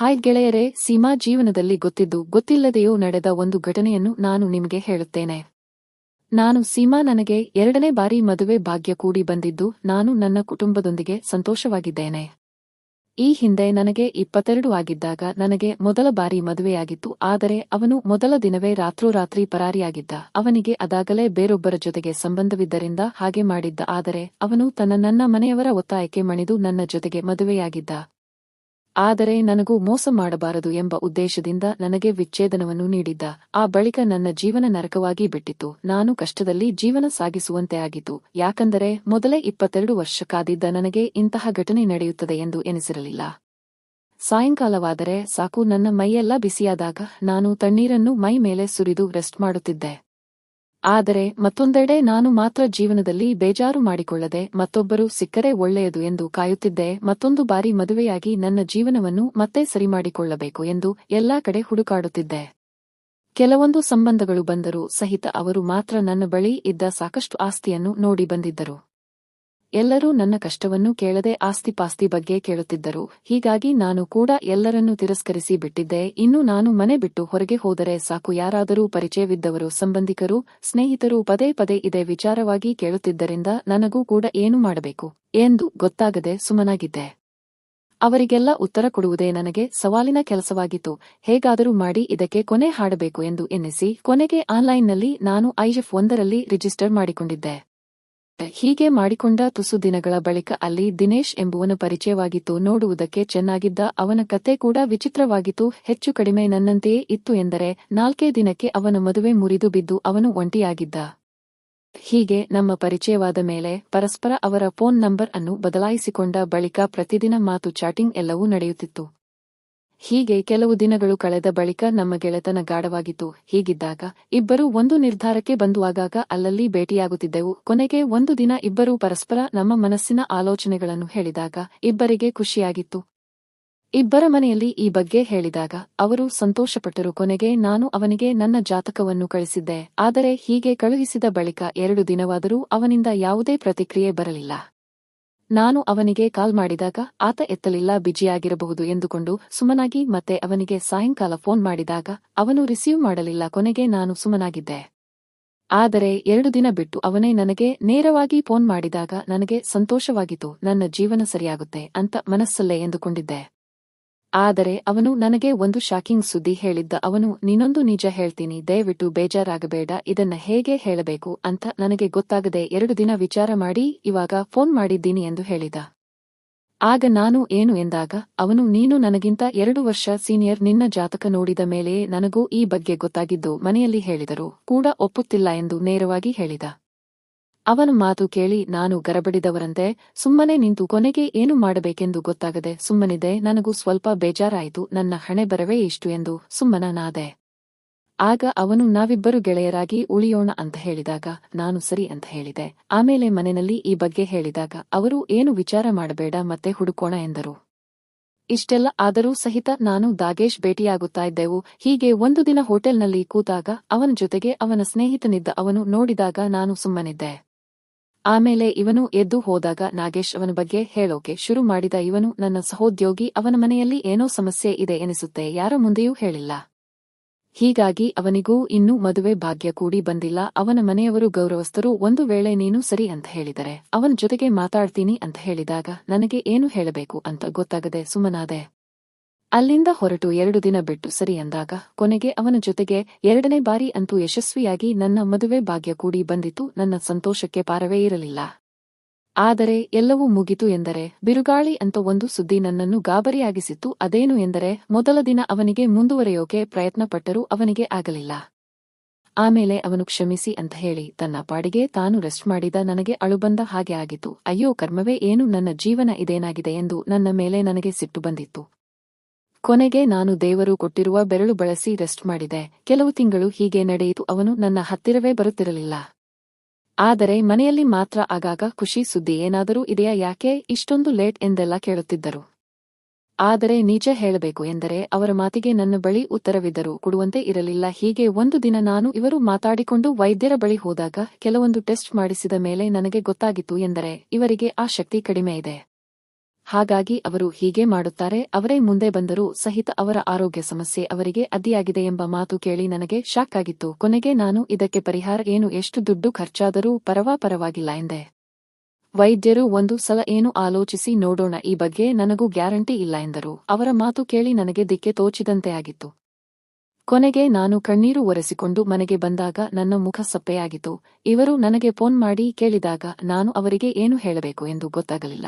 Hi ಗೆಳೆಯರೇ, ಸೀಮಾ ಜೀವನದಲ್ಲಿ ಗೊತ್ತಿದ್ದು, ಗೊತ್ತಿಲ್ಲದೆಯೂ ನಡೆದ ಒಂದು ಘಟನೆಯನ್ನು ನಾನು ನಿಮಗೆ ಹೇಳುತ್ತೇನೆ. ನಾನು ಸೀಮಾ ನನಗೆ ಎರಡನೇ ಬಾರಿ ಮದುವೆ ಭಾಗ್ಯ ಕೂಡಿ ಬಂದಿದ್ದು, ನಾನು ನನ್ನ ಕುಟುಂಬದೊಂದಿಗೆ ಸಂತೋಷವಾಗಿದ್ದೇನೆ. ಈ ಹಿಂದೆ ನನಗೆ ಇಪ್ಪತ್ತೆರಡು ಆಗಿದ್ದಾಗ ನನಗೆ ಮೊದಲ ಬಾರಿ ಮದುವೆಯಾಗಿತ್ತು, ಆದರೆ ಅವನು ಮೊದಲ ದಿನವೇ ರಾತ್ರೋರಾತ್ರಿ ಪರಾರಿಯಾಗಿದ್ದ. ಅವನಿಗೆ ಅದಾಗಲೇ ಬೇರೊಬ್ಬರ ಜೊತೆಗೆ ಸಂಬಂಧವಿದ್ದರಿಂದ ಹಾಗೆ ಮಾಡಿದ್ದ, ಆದರೆ ಅವನು ತನ್ನ ನನ್ನ ಮನೆಯವರ ಒತ್ತಾಯಕ್ಕೆ ಮಣಿದು ನನ್ನ ಜೊತೆಗೆ ಮದುವೆಯಾಗಿದ್ದ. ಆದರೆ ನನಗೂ ಮೋಸ ಮಾಡಬಾರದು ಎಂಬ ಉದ್ದೇಶದಿಂದ ನನಗೆ ವಿಚ್ಛೇದನವನ್ನು ನೀಡಿದ್ದ. ಆ ಬಳಿಕ ನನ್ನ ಜೀವನ ನರಕವಾಗಿ ಬಿಟ್ಟಿತ್ತು ನಾನು ಕಷ್ಟದಲ್ಲಿ ಜೀವನ ಸಾಗಿಸುವಂತೆ ಆಗಿತು ಯಾಕಂದರೆ ಮೊದಲೇ ಇಪ್ಪತ್ತೆರಡು ವರ್ಷ ಕಾದಿದ್ದ ನನಗೆ ಇಂತಹ ಘಟನೆ ನಡೆಯುತ್ತದೆ ಎಂದು ಎನಿಸಿರಲಿಲ್ಲ. ಸಾಯಂಕಾಲವಾದರೆ ಸಾಕು ನನ್ನ ಮೈಯೆಲ್ಲ ಬಿಸಿಯಾದಾಗ ನಾನು ತಣ್ಣೀರನ್ನು ಮೈ ಮೇಲೆ ಸುರಿದು ರೆಸ್ಟ್ ಮಾಡುತ್ತಿದ್ದೆ. ಆದರೆ ಮತ್ತೊಂದೆಡೆ ನಾನು ಮಾತ್ರ ಜೀವನದಲ್ಲಿ ಬೇಜಾರು ಮಾಡಿಕೊಳ್ಳದೆ ಮತ್ತೊಬ್ಬರು ಸಿಕ್ಕರೆ ಒಳ್ಳೆಯದು ಎಂದು ಕಾಯುತ್ತಿದ್ದೆ, ಮತ್ತೊಂದು ಬಾರಿ ಮದುವೆಯಾಗಿ ನನ್ನ ಜೀವನವನ್ನು ಮತ್ತೆ ಸರಿಮಾಡಿಕೊಳ್ಳಬೇಕು ಎಂದು ಎಲ್ಲಾ ಕಡೆ ಹುಡುಕಾಡುತ್ತಿದ್ದೆ. ಕೆಲವೊಂದು ಸಂಬಂಧಗಳು ಬಂದರೂ ಸಹಿತ ಅವರು ಮಾತ್ರ ನನ್ನ ಬಳಿ ಇದ್ದ ಸಾಕಷ್ಟು ಆಸ್ತಿಯನ್ನು ನೋಡಿ ಬಂದಿದ್ದರು. ಎಲ್ಲರೂ ನನ್ನ ಕಷ್ಟವನ್ನು ಕೇಳದೆ ಆಸ್ತಿಪಾಸ್ತಿ ಬಗ್ಗೆ ಕೇಳುತ್ತಿದ್ದರು. ಹೀಗಾಗಿ ನಾನು ಕೂಡ ಎಲ್ಲರನ್ನೂ ತಿರಸ್ಕರಿಸಿ ಬಿಟ್ಟಿದ್ದೆ. ಇನ್ನು ನಾನು ಮನೆ ಬಿಟ್ಟು ಹೊರಗೆ ಹೋದರೆ ಸಾಕು. ಯಾರಾದರೂ ಪರಿಚಯವಿದ್ದವರು, ಸಂಬಂಧಿಕರು, ಸ್ನೇಹಿತರು ಪದೇ ಪದೇ ಇದೇ ವಿಚಾರವಾಗಿ ಕೇಳುತ್ತಿದ್ದರಿಂದ ನನಗೂ ಕೂಡ ಏನು ಮಾಡಬೇಕು ಎಂದು ಗೊತ್ತಾಗದೆ ಸುಮನಾಗಿದ್ದೆ ಅವರಿಗೆಲ್ಲ ಉತ್ತರ ಕೊಡುವುದೇ ನನಗೆ ಸವಾಲಿನ ಕೆಲಸವಾಗಿತ್ತು. ಹೇಗಾದರೂ ಮಾಡಿ ಇದಕ್ಕೆ ಕೊನೆ ಹಾಡಬೇಕು ಎಂದು ಎನ್ನಿಸಿ. ಕೊನೆಗೆ ಆನ್ಲೈನ್ನಲ್ಲಿ ನಾನು ಐಎಫ್ ಒಂದರಲ್ಲಿ ರಿಜಿಸ್ಟರ್ ಮಾಡಿಕೊಂಡಿದ್ದೆ. ಹೀಗೆ ಮಾಡಿಕೊಂಡ ತುಸು ದಿನಗಳ ಬಳಿಕ ಅಲ್ಲಿ ದಿನೇಶ್ ಎಂಬುವನು ಪರಿಚಯವಾಗಿತ್ತು. ನೋಡುವುದಕ್ಕೆ ಚೆನ್ನಾಗಿದ್ದ ಅವನ ಕತೆ ಕೂಡ ವಿಚಿತ್ರವಾಗಿತ್ತು. ಹೆಚ್ಚು ಕಡಿಮೆ ನನ್ನಂತೆಯೇ ಇತ್ತು ಎಂದರೆ ನಾಲ್ಕೇ ದಿನಕ್ಕೆ ಅವನ ಮದುವೆ ಮುರಿದು ಬಿದ್ದು ಅವನು ಒಂಟಿಯಾಗಿದ್ದ. ಹೀಗೆ ನಮ್ಮ ಪರಿಚಯವಾದ ಮೇಲೆ ಪರಸ್ಪರ ಅವರ ಫೋನ್ ನಂಬರ್ ಅನ್ನು ಬದಲಾಯಿಸಿಕೊಂಡ ಬಳಿಕ ಪ್ರತಿದಿನ ಮಾತು ಚಾಟಿಂಗ್ ಎಲ್ಲವೂ ನಡೆಯುತ್ತಿತ್ತು. ಹೀಗೆ ಕೆಲವು ದಿನಗಳು ಕಳೆದ ಬಳಿಕ ನಮ್ಮ ಗೆಳೆತನ ಗಾಢವಾಗಿತ್ತು. ಹೀಗಿದ್ದಾಗ ಇಬ್ಬರು ಒಂದು ನಿರ್ಧಾರಕ್ಕೆ ಬಂದು ಆಗಾಗ ಅಲ್ಲಲ್ಲಿ ಭೇಟಿಯಾಗುತ್ತಿದ್ದೆವು. ಕೊನೆಗೆ ಒಂದು ದಿನ ಇಬ್ಬರೂ ಪರಸ್ಪರ ನಮ್ಮ ಮನಸ್ಸಿನ ಆಲೋಚನೆಗಳನ್ನು ಹೇಳಿದಾಗ ಇಬ್ಬರಿಗೆ ಖುಷಿಯಾಗಿತ್ತು. ಇಬ್ಬರ ಮನೆಯಲ್ಲಿ ಈ ಬಗ್ಗೆ ಹೇಳಿದಾಗ ಅವರು ಸಂತೋಷಪಟ್ಟರು. ಕೊನೆಗೆ ನಾನು ಅವನಿಗೆ ನನ್ನ ಜಾತಕವನ್ನು ಕಳಿಸಿದ್ದೆ. ಆದರೆ ಹೀಗೆ ಕಳುಹಿಸಿದ ಬಳಿಕ ಎರಡು ದಿನವಾದರೂ ಅವನಿಂದ ಯಾವುದೇ ಪ್ರತಿಕ್ರಿಯೆ ಬರಲಿಲ್ಲ. ನಾನು ಅವನಿಗೆ ಕಾಲ್ ಮಾಡಿದಾಗ ಆತ ಎತ್ತಲಿಲ್ಲ, ಬಿಜಿಯಾಗಿರಬಹುದು ಎಂದುಕೊಂಡು ಸುಮನಾಗಿ ಮತ್ತೆ ಅವನಿಗೆ ಸಾಯಂಕಾಲ ಫೋನ್ ಮಾಡಿದಾಗ ಅವನು ರಿಸೀವ್ ಮಾಡಲಿಲ್ಲ, ಕೊನೆಗೆ ನಾನು ಸುಮನಾಗಿದ್ದೆ. ಆದರೆ ಎರಡು ದಿನ ಬಿಟ್ಟು ಅವನೇ ನನಗೆ ನೇರವಾಗಿ ಫೋನ್ ಮಾಡಿದಾಗ ನನಗೆ ಸಂತೋಷವಾಗಿತ್ತು, ನನ್ನ ಜೀವನ ಸರಿಯಾಗುತ್ತೆ ಅಂತ ಮನಸ್ಸಲ್ಲೇ ಎಂದುಕೊಂಡಿದ್ದೆ. ಆದರೆ ಅವನು ನನಗೆ ಒಂದು ಶಾಕಿಂಗ್ ಸುದ್ದಿ ಹೇಳಿದ್ದ. ಅವನು ನಿನ್ನೊಂದು ನಿಜ ಹೇಳ್ತೀನಿ, ದಯವಿಟ್ಟು ಬೇಜಾರಾಗಬೇಡ, ಇದನ್ನ ಹೇಗೆ ಹೇಳಬೇಕು ಅಂತ ನನಗೆ ಗೊತ್ತಾಗದೆ ಎರಡು ದಿನ ವಿಚಾರ ಮಾಡಿ, ಇವಾಗ ಫೋನ್ ಮಾಡಿದ್ದೀನಿ ಎಂದು ಹೇಳಿದ. ಆಗ ನಾನು ಏನು ಎಂದಾಗ, ಅವನು, ನೀನು ನನಗಿಂತ ಎರಡು ವರ್ಷ ಸೀನಿಯರ್, ನಿನ್ನ ಜಾತಕ ನೋಡಿದ ಮೇಲೆಯೇ ನನಗೂ ಈ ಬಗ್ಗೆ ಗೊತ್ತಾಗಿದ್ದು, ಮನೆಯಲ್ಲಿ ಹೇಳಿದರು. ಕೂಡ ಒಪ್ಪುತ್ತಿಲ್ಲ ಎಂದು ನೇರವಾಗಿ ಹೇಳಿದ. ಅವನ ಮಾತು ಕೇಳಿ ನಾನು ಗರಬಡಿದವರಂತೆ ಸುಮ್ಮನೆ ನಿಂತು ಕೊನೆಗೆ ಏನು ಮಾಡಬೇಕೆಂದು ಗೊತ್ತಾಗದೆ, ಸುಮ್ಮನಿದೆ, ನನಗೂ ಸ್ವಲ್ಪ ಬೇಜಾರಾಯಿತು, ನನ್ನ ಹಣೆ ಬರವೇ ಇಷ್ಟು ಎಂದು ಸುಮ್ಮನನಾದೆ. ಆಗ ಅವನು, ನಾವಿಬ್ಬರು ಗೆಳೆಯರಾಗಿ ಉಳಿಯೋಣ ಅಂತ ಹೇಳಿದಾಗ, ನಾನು ಸರಿ ಅಂತ ಹೇಳಿದೆ. ಆಮೇಲೆ ಮನೆಯಲ್ಲಿ ಈ ಬಗ್ಗೆ ಹೇಳಿದಾಗ, ಅವರು ಏನು ವಿಚಾರ ಮಾಡಬೇಡ, ಮತ್ತೆ ಹುಡುಕೋಣ ಎಂದರು. ಇಷ್ಟೆಲ್ಲ ಆದರೂ ಸಹಿತ ನಾನು ದಾಗೇಶ್ ಭೇಟಿಯಾಗುತ್ತಾ ಇದ್ದೆವು. ಹೀಗೆ ಒಂದು ದಿನ ಹೋಟೆಲ್ನಲ್ಲಿ ಕೂತಾಗ, ಅವನ ಜೊತೆಗೆ ಅವನ ಸ್ನೇಹಿತನಿದ್ದ ಅವನು ನೋಡಿದಾಗ ನಾನು ಸುಮ್ಮನಿದ್ದೆ. ಆಮೇಲೆ ಇವನು ಎದ್ದು ಹೋದಾಗ ನಾಗೇಶ್ ಅವನ ಬಗ್ಗೆ ಹೇಳೋಕೆ ಶುರು ಮಾಡಿದ ಇವನು ನನ್ನ ಸಹೋದ್ಯೋಗಿ, ಅವನ ಮನೆಯಲ್ಲಿ ಏನೋ ಸಮಸ್ಯೆ ಇದೆ ಎನಿಸುತ್ತೆ, ಯಾರ ಮುಂದೆಯೂ ಹೇಳಿಲ್ಲ. ಹೀಗಾಗಿ ಅವನಿಗೂ ಇನ್ನೂ ಮದುವೆ ಭಾಗ್ಯ ಕೂಡಿ ಬಂದಿಲ್ಲ, ಅವನ ಮನೆಯವರು ಗೌರವಸ್ಥರು, ಒಂದು ವೇಳೆ ನೀನು ಸರಿ ಅಂತ ಹೇಳಿದರೆ, ಅವನ ಜೊತೆಗೆ ಮಾತಾಡ್ತೀನಿ ಅಂತ ಹೇಳಿದಾಗ ನನಗೆ ಏನು ಹೇಳಬೇಕು ಅಂತ ಗೊತ್ತಾಗದೆ ಸುಮ್ಮನಾದೆ. ಅಲ್ಲಿಂದ ಹೊರಟು ಎರಡು ದಿನ ಬಿಟ್ಟು ಸರಿ ಎಂದಾಗ ಕೊನೆಗೆ ಅವನ ಜೊತೆಗೆ ಎರಡನೇ ಬಾರಿ ಅಂತೂ ಯಶಸ್ವಿಯಾಗಿ ನನ್ನ ಮದುವೆ ಭಾಗ್ಯ ಕೂಡಿ ಬಂದಿತು, ನನ್ನ ಸಂತೋಷಕ್ಕೆ ಪಾರವೇ ಇರಲಿಲ್ಲ. ಆದರೆ ಎಲ್ಲವೂ ಮುಗಿತು ಎಂದರೆ ಬಿರುಗಾಳಿ ಅಂತ ಒಂದು ಸುದ್ದಿ ನನ್ನನ್ನು ಗಾಬರಿಯಾಗಿಸಿತ್ತು, ಅದೇನು ಎಂದರೆ ಮೊದಲ ದಿನ ಅವನಿಗೆ ಮುಂದುವರೆಯೋಕೆ ಪ್ರಯತ್ನಪಟ್ಟರೂ ಅವನಿಗೆ ಆಗಲಿಲ್ಲ. ಆಮೇಲೆ ಅವನು ಕ್ಷಮಿಸಿ ಅಂತ ಹೇಳಿ ತನ್ನ ಪಾಡಿಗೆ ತಾನು ರೆಸ್ಟ್ ಮಾಡಿದ ನನಗೆ ಅಳುಬಂದ ಹಾಗೆ ಆಗಿತ್ತು, ಅಯ್ಯೋ ಕರ್ಮವೇ ಏನು ನನ್ನ ಜೀವನ ಇದೇನಾಗಿದೆ ಎಂದು ನನ್ನ ಮೇಲೆ ನನಗೆ ಸಿಟ್ಟು ಬಂದಿತ್ತು. ಕೊನೆಗೆ ನಾನು ದೇವರು ಕೊಟ್ಟಿರುವ ಬೆರಳು ಬಳಸಿ ರೆಸ್ಟ್ ಮಾಡಿದೆ. ಕೆಲವು ತಿಂಗಳು ಹೀಗೆ ನಡೆಯಿತು, ಅವನು ನನ್ನ ಹತ್ತಿರವೇ ಬರುತ್ತಿರಲಿಲ್ಲ. ಆದರೆ ಮನೆಯಲ್ಲಿ ಮಾತ್ರ ಆಗಾಗ ಖುಷಿ ಸುದ್ದಿ ಏನಾದರೂ ಇದೆಯಾ, ಯಾಕೆ ಇಷ್ಟೊಂದು ಲೇಟ್ ಎಂದೆಲ್ಲ ಕೇಳುತ್ತಿದ್ದರು. ಆದರೆ ನಿಜ ಹೇಳಬೇಕು ಎಂದರೆ ಅವರ ಮಾತಿಗೆ ನನ್ನ ಬಳಿ ಉತ್ತರವಿದ್ದರೂ ಕೊಡುವಂತೆ ಇರಲಿಲ್ಲ. ಹೀಗೆ ಒಂದು ದಿನ ನಾನು ಇವರು ಮಾತಾಡಿಕೊಂಡು ವೈದ್ಯರ ಬಳಿ ಹೋದಾಗ ಕೆಲವೊಂದು ಟೆಸ್ಟ್ ಮಾಡಿಸಿದ ಮೇಲೆ ನನಗೆ ಗೊತ್ತಾಗಿತ್ತು ಎಂದರೆ ಇವರಿಗೆ ಆ ಶಕ್ತಿ ಕಡಿಮೆ ಇದೆ. ಹಾಗಾಗಿ ಅವರು ಹೀಗೆ ಮಾಡುತ್ತಾರೆ, ಅವರೇ ಮುಂದೆ ಬಂದರೂ ಸಹಿತ ಅವರ ಆರೋಗ್ಯ ಸಮಸ್ಯೆ ಅವರಿಗೆ ಅದಿಯಾಗಿದೆ ಎಂಬ ಮಾತು ಕೇಳಿ ನನಗೆ ಶಾಕ್ ಆಗಿತ್ತು. ಕೊನೆಗೆ ನಾನು ಇದಕ್ಕೆ ಪರಿಹಾರ ಏನು, ಎಷ್ಟು ದುಡ್ಡು ಖರ್ಚಾದರೂ ಪರವಾ ಪರವಾಗಿಲ್ಲ ಎಂದೆ. ವೈದ್ಯರು ಒಂದು ಸಲ ಏನು ಆಲೋಚಿಸಿ ನೋಡೋಣ, ಈ ಬಗ್ಗೆ ನನಗೂ ಗ್ಯಾರಂಟಿ ಇಲ್ಲ ಎಂದರು. ಅವರ ಮಾತು ಕೇಳಿ ನನಗೆ ದಿಕ್ಕೆ ತೋಚಿದಂತೆ ಆಗಿತ್ತು. ಕೊನೆಗೆ ನಾನು ಕಣ್ಣೀರು ಒರೆಸಿಕೊಂಡು ಮನೆಗೆ ಬಂದಾಗ ನನ್ನ ಮುಖ ಸಪ್ಪೆಯಾಗಿತ್ತು. ಇವರು ನನಗೆ ಫೋನ್ ಮಾಡಿ ಕೇಳಿದಾಗ ನಾನು ಅವರಿಗೆ ಏನು ಹೇಳಬೇಕು ಎಂದು ಗೊತ್ತಾಗಲಿಲ್ಲ.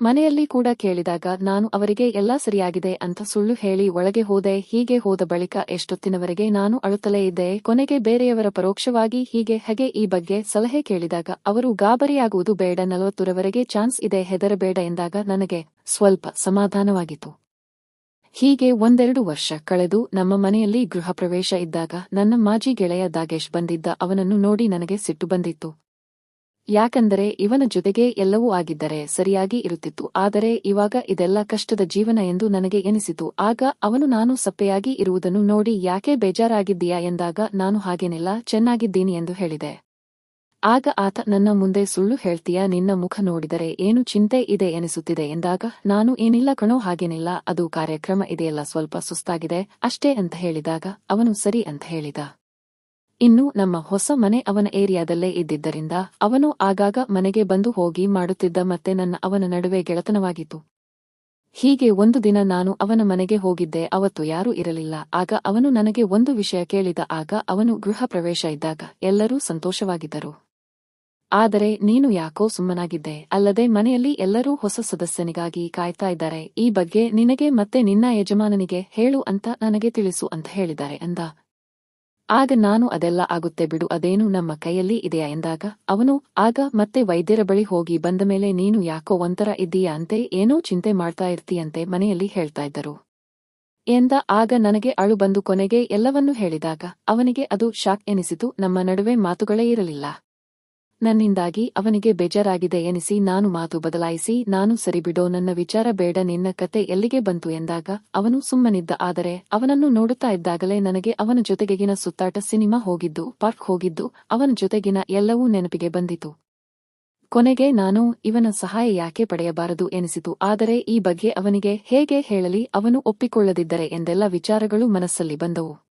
ಮನೆಯಲ್ಲಿ ಕೂಡ ಕೇಳಿದಾಗ, ನಾನು ಅವರಿಗೆ ಎಲ್ಲಾ ಸರಿಯಾಗಿದೆ ಅಂತ ಸುಳ್ಳು ಹೇಳಿ ಒಳಗೆ ಹೋದೆ, ಹೀಗೆ ಹೋದ ಬಳಿಕ ಎಷ್ಟೊತ್ತಿನವರೆಗೆ ನಾನು ಅಳುತ್ತಲೇ ಇದ್ದೆ, ಕೊನೆಗೆ ಬೇರೆಯವರ ಪರೋಕ್ಷವಾಗಿ ಹೀಗೆ, ಹೇಗೆ ಈ ಬಗ್ಗೆ ಸಲಹೆ ಕೇಳಿದಾಗ, ಅವರು ಗಾಬರಿಯಾಗುವುದು ಬೇಡ, ನಲವತ್ತರವರೆಗೆ ಚಾನ್ಸ್ ಇದೆ, ಹೆದರಬೇಡ ಎಂದಾಗ ನನಗೆ ಸ್ವಲ್ಪ ಸಮಾಧಾನವಾಗಿತ್ತು. ಹೀಗೆ ಒಂದೆರಡು ವರ್ಷ ಕಳೆದು ನಮ್ಮ ಮನೆಯಲ್ಲಿ ಗೃಹ ಪ್ರವೇಶ ಇದ್ದಾಗ ನನ್ನ ಮಾಜಿ ಗೆಳೆಯ ದಾಗೇಶ್ ಬಂದಿದ್ದ ಅವನನ್ನು ನೋಡಿ ನನಗೆ ಸಿಟ್ಟು ಬಂದಿತ್ತು. ಯಾಕಂದರೆ ಇವನ ಜೊತೆಗೆ ಎಲ್ಲವೂ ಆಗಿದ್ದರೆ ಸರಿಯಾಗಿ ಇರುತ್ತಿತ್ತು. ಆದರೆ ಇವಾಗ ಇದೆಲ್ಲ ಕಷ್ಟದ ಜೀವನ ಎಂದು ನನಗೆ ಎನಿಸಿತು. ಆಗ ಅವನು, ನಾನು ಸಪ್ಪೆಯಾಗಿ ಇರುವುದನ್ನು ನೋಡಿ ಯಾಕೆ ಬೇಜಾರಾಗಿದ್ದೀಯಾ? ಎಂದಾಗ, ನಾನು ಹಾಗೇನಿಲ್ಲ, ಚೆನ್ನಾಗಿದ್ದೀನಿ ಎಂದು ಹೇಳಿದೆ. ಆಗ ಆತ, ನನ್ನ ಮುಂದೆ ಸುಳ್ಳು ಹೇಳ್ತೀಯಾ? ನಿನ್ನ ಮುಖ ನೋಡಿದರೆ ಏನು ಚಿಂತೆ ಇದೆ ಎನಿಸುತ್ತಿದೆ? ಎಂದಾಗ, ನಾನು ಏನಿಲ್ಲ ಕಣೋ, ಹಾಗೇನಿಲ್ಲ. ಅದು ಕಾರ್ಯಕ್ರಮ ಇದೆಯಲ್ಲ, ಸ್ವಲ್ಪ ಸುಸ್ತಾಗಿದೆ. ಅಷ್ಟೇ ಅಂತ ಹೇಳಿದಾಗ, ಅವನು ಸರಿ ಅಂತ ಹೇಳಿದ. ಇನ್ನು ನಮ್ಮ ಹೊಸ ಮನೆ ಅವನ ಏರಿಯಾದಲ್ಲೇ ಇದ್ದಿದ್ದರಿಂದ ಅವನು ಆಗಾಗ ಮನೆಗೆ ಬಂದು ಹೋಗಿ ಮಾಡುತ್ತಿದ್ದ ಮತ್ತೆ ನನ್ನ ಅವನ ನಡುವೆ ಗೆಳೆತನವಾಗಿತ್ತು. ಹೀಗೆ ಒಂದು ದಿನ ನಾನು ಅವನ ಮನೆಗೆ ಹೋಗಿದ್ದೆ, ಅವತ್ತು ಯಾರೂ ಇರಲಿಲ್ಲ. ಆಗ ಅವನು ನನಗೆ ಒಂದು ವಿಷಯ ಕೇಳಿದ, ಆಗ ಅವನು ಗೃಹ ಪ್ರವೇಶ ಇದ್ದಾಗ ಎಲ್ಲರೂ ಸಂತೋಷವಾಗಿದ್ದರು. ಆದರೆ ನೀನು ಯಾಕೋ ಸುಮ್ಮನಾಗಿದ್ದೆ? ಅಲ್ಲದೆ ಮನೆಯಲ್ಲಿ ಎಲ್ಲರೂ ಹೊಸ ಸದಸ್ಯನಿಗಾಗಿ ಕಾಯ್ತಾ ಇದ್ದಾರೆ. ಈ ಬಗ್ಗೆ ನಿನಗೆ ಮತ್ತೆ ನಿನ್ನ ಯಜಮಾನನಿಗೆ ಹೇಳು ಅಂತ ನನಗೆ ತಿಳಿಸು ಅಂತ ಹೇಳಿದ್ದಾರೆ ಅಂದ. ಆಗ ನಾನು ಅದೆಲ್ಲ ಆಗುತ್ತೆ ಬಿಡು, ಅದೇನು ನಮ್ಮ ಕೈಯಲ್ಲಿ ಇದೆಯಾ ಎಂದಾಗ, ಅವನು, ಆಗ ಮತ್ತೆ ವೈದ್ಯರ ಬಳಿ ಹೋಗಿ ಬಂದ ಮೇಲೆ ನೀನು ಯಾಕೋ ಒಂಥರ ಇದ್ದೀಯಾ ಅಂತೆ, ಏನೋ ಚಿಂತೆ ಮಾಡ್ತಾ ಇರ್ತೀಯಂತೆ ಮನೆಯಲ್ಲಿ ಹೇಳ್ತಾ ಇದ್ದರು. ಎಂದ ಆಗ ನನಗೆ ಅಳು ಬಂದು ಕೊನೆಗೆ ಎಲ್ಲವನ್ನೂ ಹೇಳಿದಾಗ, ಅವನಿಗೆ ಅದು ಶಾಕ್ ಎನಿಸಿತು, ನಮ್ಮ ನಡುವೆ ಮಾತುಗಳೇ ಇರಲಿಲ್ಲ. ನನ್ನಿಂದಾಗಿ ಅವನಿಗೆ ಬೇಜಾರಾಗಿದೆ ಎನಿಸಿ ನಾನು ಮಾತು ಬದಲಾಯಿಸಿ, ನಾನು ಸರಿಬಿಡೋ ನನ್ನ ವಿಚಾರ ಬೇಡ, ನಿನ್ನ ಕತೆ ಎಲ್ಲಿಗೆ ಬಂತು ಎಂದಾಗ ಅವನು ಸುಮ್ಮನಿದ್ದ. ಆದರೆ ಅವನನ್ನು ನೋಡುತ್ತಾ ಇದ್ದಾಗಲೇ ನನಗೆ ಅವನ ಜೊತೆಗಿನ ಸುತ್ತಾಟ ಸಿನಿಮಾ ಹೋಗಿದ್ದು, ಪಾರ್ಕ್ ಹೋಗಿದ್ದು, ಅವನ ಜೊತೆಗಿನ ಎಲ್ಲವೂ ನೆನಪಿಗೆ ಬಂದಿತು. ಕೊನೆಗೆ ನಾನು ಇವನ ಸಹಾಯ ಯಾಕೆ ಪಡೆಯಬಾರದು ಎನಿಸಿತು, ಆದರೆ ಈ ಬಗ್ಗೆ ಅವನಿಗೆ ಹೇಗೆ ಹೇಳಲಿ, ಅವನು ಒಪ್ಪಿಕೊಳ್ಳದಿದ್ದರೆ ಎಂದೆಲ್ಲ ವಿಚಾರಗಳು ಮನಸ್ಸಲ್ಲಿ ಬಂದವು.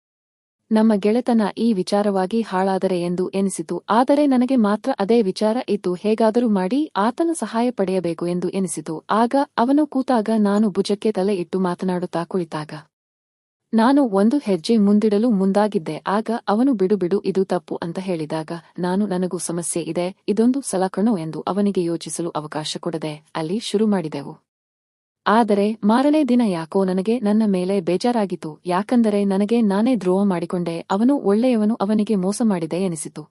ನಮ್ಮ ಗೆಳೆತನ ಈ ವಿಚಾರವಾಗಿ ಹಾಳಾದರೆ ಎಂದು ಎನಿಸಿತು. ಆದರೆ ನನಗೆ ಮಾತ್ರ ಅದೇ ವಿಚಾರ ಇತ್ತು. ಹೇಗಾದರೂ ಮಾಡಿ ಆತನ ಸಹಾಯ ಪಡೆಯಬೇಕು ಎಂದು ಎನಿಸಿತು. ಆಗ ಅವನು ಕೂತಾಗ ನಾನು ಭುಜಕ್ಕೆ ತಲೆ ಇಟ್ಟು ಮಾತನಾಡುತ್ತಾ ಕುಳಿತಾಗ. ನಾನು ಒಂದು ಹೆಜ್ಜೆ ಮುಂದಿಡಲು ಮುಂದಾಗಿದ್ದೆ. ಆಗ ಅವನು ಬಿಡು ಬಿಡು, ಇದು ತಪ್ಪು ಅಂತ ಹೇಳಿದಾಗ, ನಾನು ನನಗೂ ಸಮಸ್ಯೆ ಇದೆ, ಇದೊಂದು ಸಲಕಣು ಎಂದು ಅವನಿಗೆ ಯೋಚಿಸಲು ಅವಕಾಶ ಕೊಡದೆ ಅಲ್ಲಿ ಶುರು ಮಾಡಿದೆವು. ಆದರೆ ಮಾರನೇ ದಿನ ಯಾಕೋ ನನಗೆ ನನ್ನ ಮೇಲೆ ಬೇಜಾರಾಗಿತು ಯಾಕಂದರೆ ನನಗೆ ನಾನೇ ದ್ರೋಹ ಮಾಡಿಕೊಂಡೆ, ಅವನು ಒಳ್ಳೆಯವನು, ಅವನಿಗೆ ಮೋಸ ಮಾಡಿದೆ ಎನಿಸಿತು.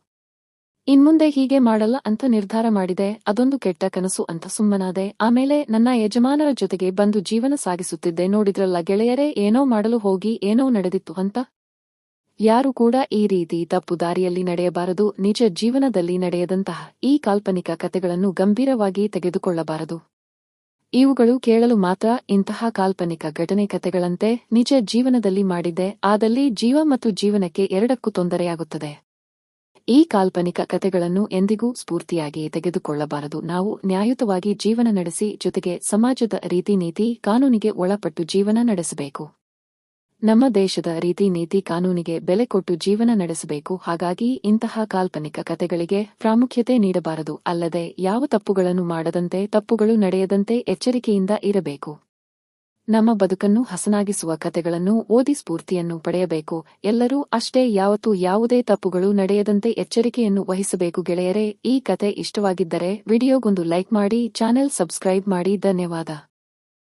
ಇನ್ಮುಂದೆ ಹೀಗೆ ಮಾಡಲ್ಲ ಅಂತ ನಿರ್ಧಾರ ಮಾಡಿದೆ, ಅದೊಂದು ಕೆಟ್ಟ ಕನಸು ಅಂತ ಸುಮ್ಮನಾದೆ, ಆಮೇಲೆ ನನ್ನ ಯಜಮಾನರ ಜೊತೆಗೆ ಬಂದು ಜೀವನ ಸಾಗಿಸುತ್ತಿದ್ದೆ, ನೋಡಿದ್ರಲ್ಲ ಗೆಳೆಯರೇ, ಏನೋ ಮಾಡಲು ಹೋಗಿ, ಏನೋ ನಡೆದಿತ್ತು ಅಂತ? ಯಾರು ಕೂಡ ಈ ರೀತಿ ತಪ್ಪು ದಾರಿಯಲ್ಲಿ ನಡೆಯಬಾರದು, ನಿಜ ಜೀವನದಲ್ಲಿ ನಡೆಯದಂತಹ ಈ ಕಾಲ್ಪನಿಕ ಕಥೆಗಳನ್ನು ಗಂಭೀರವಾಗಿ ತೆಗೆದುಕೊಳ್ಳಬಾರದು. ಇವುಗಳು ಕೇಳಲು ಮಾತ್ರ ಇಂತಹ ಕಾಲ್ಪನಿಕ ಘಟನೆ ಕಥೆಗಳಂತೆ ನಿಜ ಜೀವನದಲ್ಲಿ ಮಾಡಿದ್ದೆ ಆದಲ್ಲಿ ಜೀವ ಮತ್ತು ಜೀವನಕ್ಕೆ ಎರಡಕ್ಕೂ ತೊಂದರೆಯಾಗುತ್ತದೆ. ಈ ಕಾಲ್ಪನಿಕ ಕಥೆಗಳನ್ನು ಎಂದಿಗೂ ಸ್ಫೂರ್ತಿಯಾಗಿ ತೆಗೆದುಕೊಳ್ಳಬಾರದು. ನಾವು ನ್ಯಾಯುತವಾಗಿ ಜೀವನ ನಡೆಸಿ ಜೊತೆಗೆ ಸಮಾಜದ ರೀತಿ ನೀತಿ ಕಾನೂನಿಗೆ ಒಳಪಟ್ಟು ಜೀವನ ನಡೆಸಬೇಕು. ನಮ್ಮ ದೇಶದ ರೀತಿ ನೀತಿ ಕಾನೂನಿಗೆ ಬೆಲೆ ಕೊಟ್ಟು ಜೀವನ ನಡೆಸಬೇಕು. ಹಾಗಾಗಿ ಇಂತಹ ಕಾಲ್ಪನಿಕ ಕತೆಗಳಿಗೆ ಪ್ರಾಮುಖ್ಯತೆ ನೀಡಬಾರದು. ಅಲ್ಲದೆ ಯಾವ ತಪ್ಪುಗಳನ್ನು ಮಾಡದಂತೆ ತಪ್ಪುಗಳು ನಡೆಯದಂತೆ ಎಚ್ಚರಿಕೆಯಿಂದ ಇರಬೇಕು. ನಮ್ಮ ಬದುಕನ್ನು ಹಸನಾಗಿಸುವ ಕತೆಗಳನ್ನು ಓದಿ ಸ್ಫೂರ್ತಿಯನ್ನು ಪಡೆಯಬೇಕು. ಎಲ್ಲರೂ ಅಷ್ಟೇ ಯಾವತ್ತೂ ಯಾವುದೇ ತಪ್ಪುಗಳು ನಡೆಯದಂತೆ ಎಚ್ಚರಿಕೆಯನ್ನು ವಹಿಸಬೇಕು. ಗೆಳೆಯರೇ, ಈ ಕತೆ ಇಷ್ಟವಾಗಿದ್ದರೆ ವಿಡಿಯೋಗೊಂದು ಲೈಕ್ ಮಾಡಿ, ಚಾನೆಲ್ ಸಬ್ಸ್ಕ್ರೈಬ್ ಮಾಡಿ. ಧನ್ಯವಾದ.